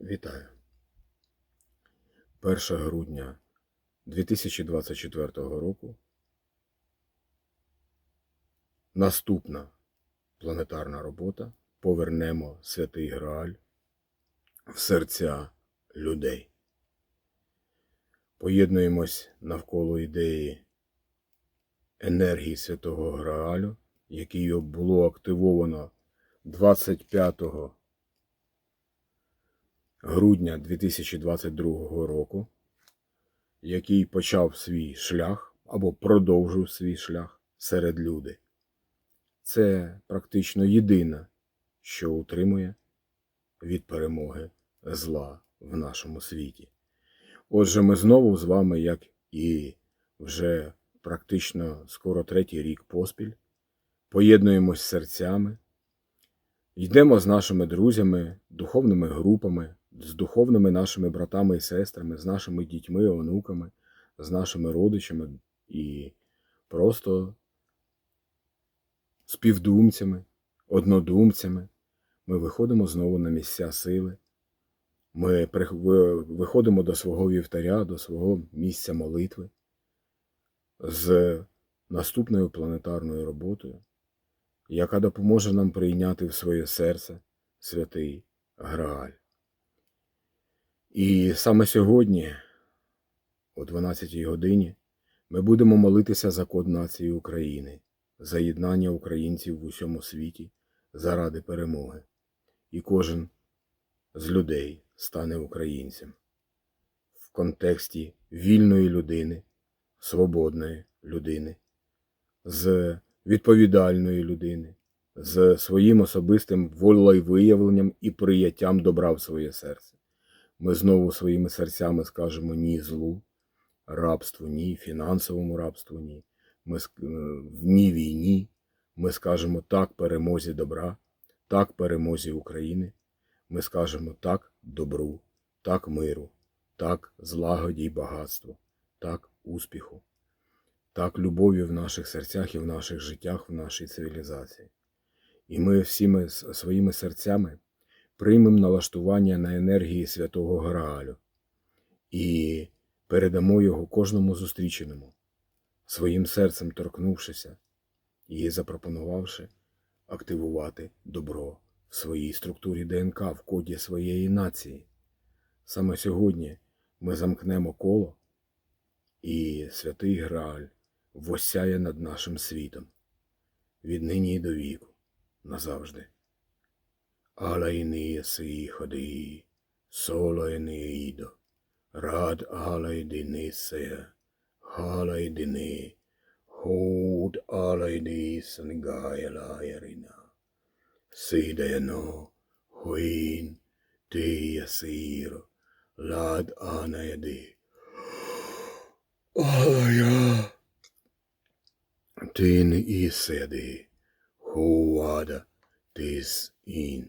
Вітаю. 1 грудня 2024 року. Наступна планетарна робота. Повернемо святий Грааль в серця людей. Поєднуємось навколо ідеї енергії Святого Граалю, який було активовано 25 грудня 2022 року, який почав свій шлях або продовжив свій шлях серед люди. Це практично єдине, що утримує від перемоги зла в нашому світі. Отже, ми знову з вами, як і вже практично скоро третій рік поспіль, поєднуємось серцями, йдемо з нашими друзями, духовними групами, з духовними нашими братами і сестрами, з нашими дітьми, онуками, з нашими родичами і просто співдумцями, однодумцями. Ми виходимо знову на місця сили. Ми виходимо до свого вівтаря, до свого місця молитви з наступною планетарною роботою, яка допоможе нам прийняти в своє серце святий Грааль. І саме сьогодні, о 12 годині, ми будемо молитися за код нації України, за єднання українців в усьому світі заради перемоги. І кожен з людей стане українцем в контексті вільної людини, свободної людини, з відповідальної людини, з своїм особистим волевиявленням і прияттям добра в своє серце. Ми знову своїми серцями скажемо ні злу, рабству, ні, фінансовому рабству, ні. Ми е, в ні війні. Ми скажемо так перемозі добра, так перемозі України. Ми скажемо так добру, так миру, так злагоді й багатству, так успіху, так любові в наших серцях і в наших життях, в нашій цивілізації. І ми всіми своїми серцями приймемо налаштування на енергії Святого Граалю і передамо його кожному зустріченому, своїм серцем торкнувшися і запропонувавши активувати добро в своїй структурі ДНК в коді своєї нації. Саме сьогодні ми замкнемо коло, і святий Грааль восяє над нашим світом віднині й до віку, назавжди. Alainé Sihadi, Solainé ido. Rad Alaidine Seha, Halaidine, Hod Alaidis and Gaela Irina, Sideno, Huin, Tia Sir, Lad Anaidi, Alaya, Tin Isedi, Huada, Tis In.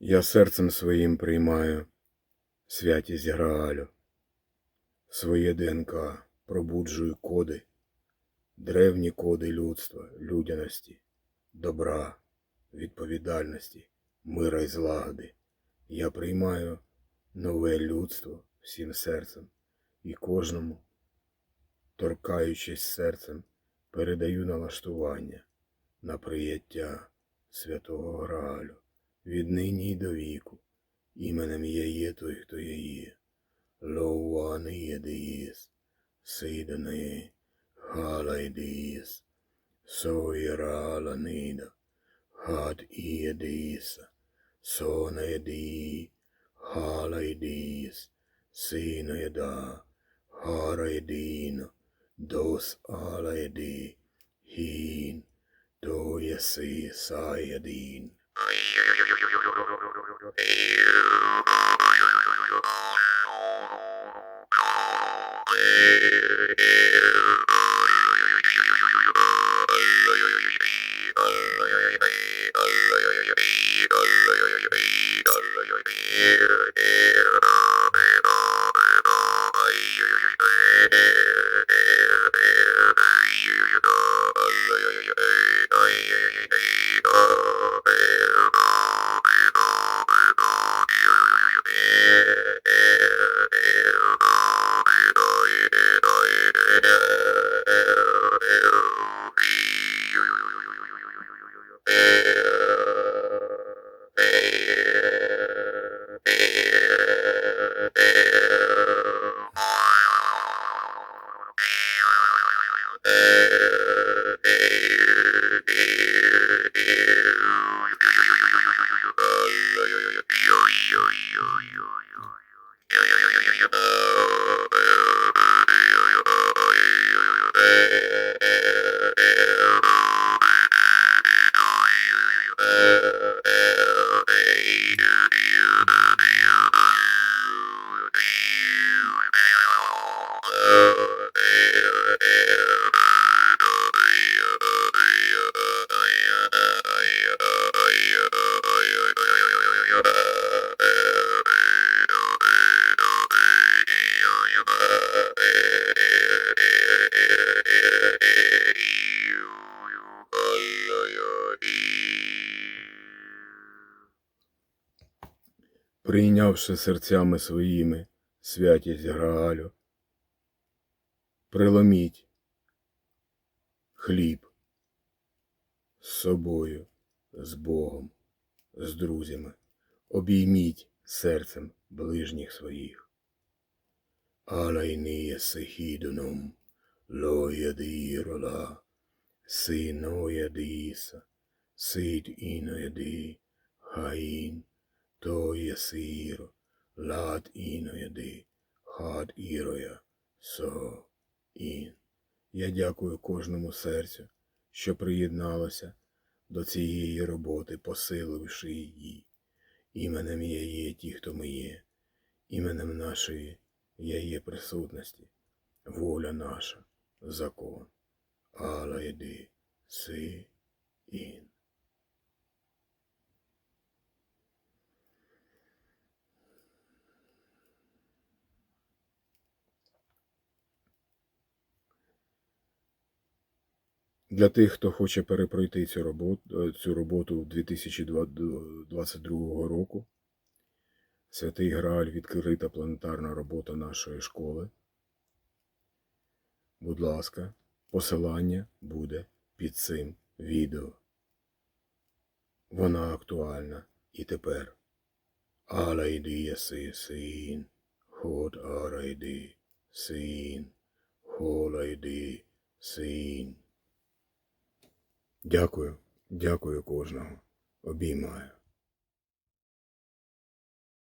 Я серцем своїм приймаю святість Граалю. Своє ДНК пробуджую коди, древні коди людства, людяності, добра, відповідальності, мира й злагоди. Я приймаю нове людство всім серцем і кожному, торкаючись серцем, передаю налаштування на прияття святого Граалю, віднині й до віку, іменем я є той, хто я є. Лоуани єдиїс, сидани, гала єдиїс, соєрала нида, гад і єдиїса, сона єдиї, гала єдиїс, сина єда, haredin, dos aledi, hin, do yesi sayedin. there. Прийнявши серцями своїми святість Граалю, приломіть хліб з собою, з Богом, з друзями, обійміть серцем ближніх своїх. Алайніє сихідуном, лоядірола, синоядіса, сид інояді, хаїн, то єсиро, лад інояди, хад іроя, со ін. Я дякую кожному серцю, що приєдналося до цієї роботи, посиливши її. Іменем я є ті, хто ми є, іменем нашої я є присутності, воля наша, закон. Алла йди, си, ін. Для тих, хто хоче перепройти цю роботу, е, цю роботу 2022 року, Святий Грааль відкрита планетарна робота нашої школи. Будь ласка, посилання буде під цим відео. Вона актуальна і тепер. Ала йди єси син, ход ара син, хола йди, син. Дякую, дякую кожного. Обіймаю.